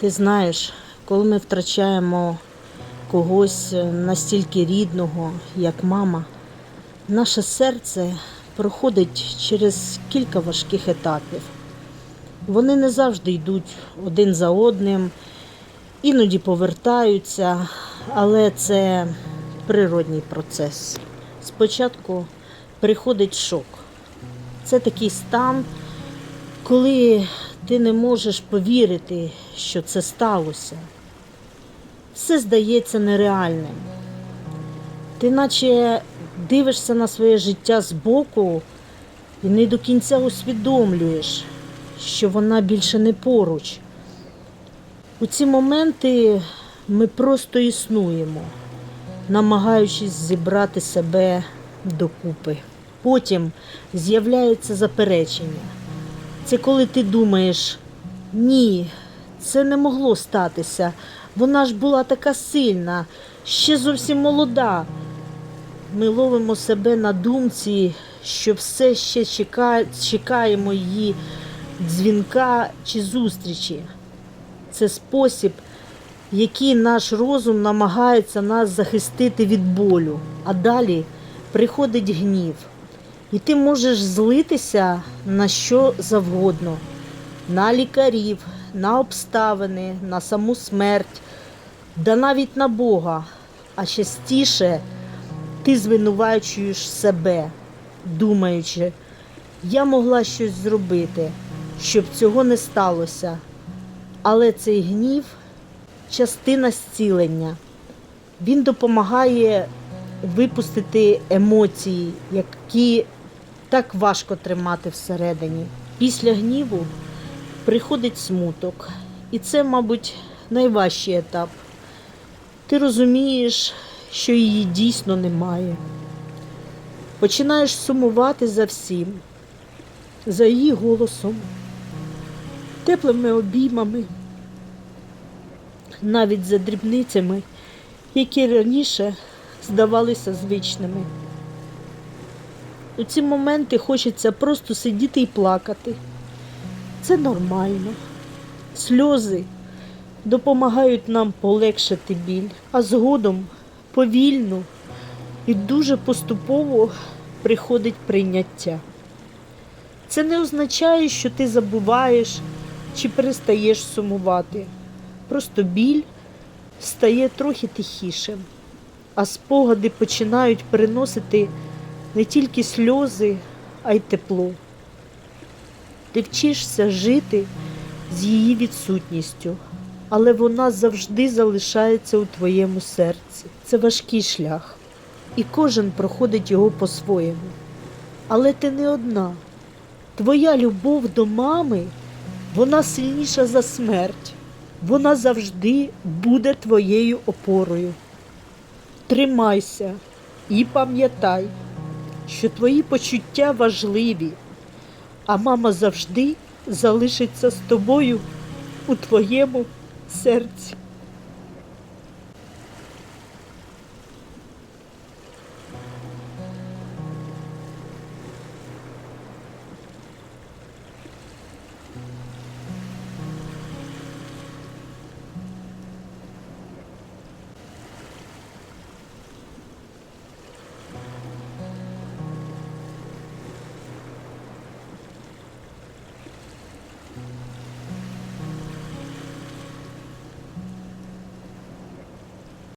Ти знаєш, коли ми втрачаємо когось настільки рідного, як мама, наше серце проходить через кілька важких етапів. Вони не завжди йдуть один за одним, іноді повертаються, але це природній процес. Спочатку приходить шок. Це такий стан, коли ти не можеш повірити, що це сталося. Все здається нереальним. Ти наче дивишся на своє життя збоку і не до кінця усвідомлюєш, що вона більше не поруч. У ці моменти ми просто існуємо, намагаючись зібрати себе докупи. Потім з'являється заперечення. Це коли ти думаєш, ні, це не могло статися. Вона ж була така сильна, ще зовсім молода. Ми ловимо себе на думці, що все ще чекає, чекаємо її дзвінка чи зустрічі. Це спосіб, який наш розум намагається нас захистити від болю. А далі приходить гнів. І ти можеш злитися на що завгодно, на лікарів, на обставини, на саму смерть, да навіть на Бога. А частіше ти звинувачуєш себе, думаючи, я могла щось зробити, щоб цього не сталося. Але цей гнів частина зцілення. Він допомагає випустити емоції, які так важко тримати всередині. Після гніву приходить смуток. І це, мабуть, найважчий етап. Ти розумієш, що її дійсно немає. Починаєш сумувати за всім, за її голосом, теплими обіймами, навіть за дрібницями, які раніше здавалися звичними. У ці моменти хочеться просто сидіти і плакати. Це нормально. Сльози допомагають нам полегшити біль, а згодом повільно і дуже поступово приходить прийняття. Це не означає, що ти забуваєш чи перестаєш сумувати. Просто біль стає трохи тихішим, а спогади починають приносити не тільки сльози, а й тепло. Ти вчишся жити з її відсутністю, але вона завжди залишається у твоєму серці. Це важкий шлях, і кожен проходить його по-своєму. Але ти не одна. Твоя любов до мами, вона сильніша за смерть. Вона завжди буде твоєю опорою. Тримайся і пам'ятай, що твої почуття важливі, а мама завжди залишиться з тобою у твоєму серці.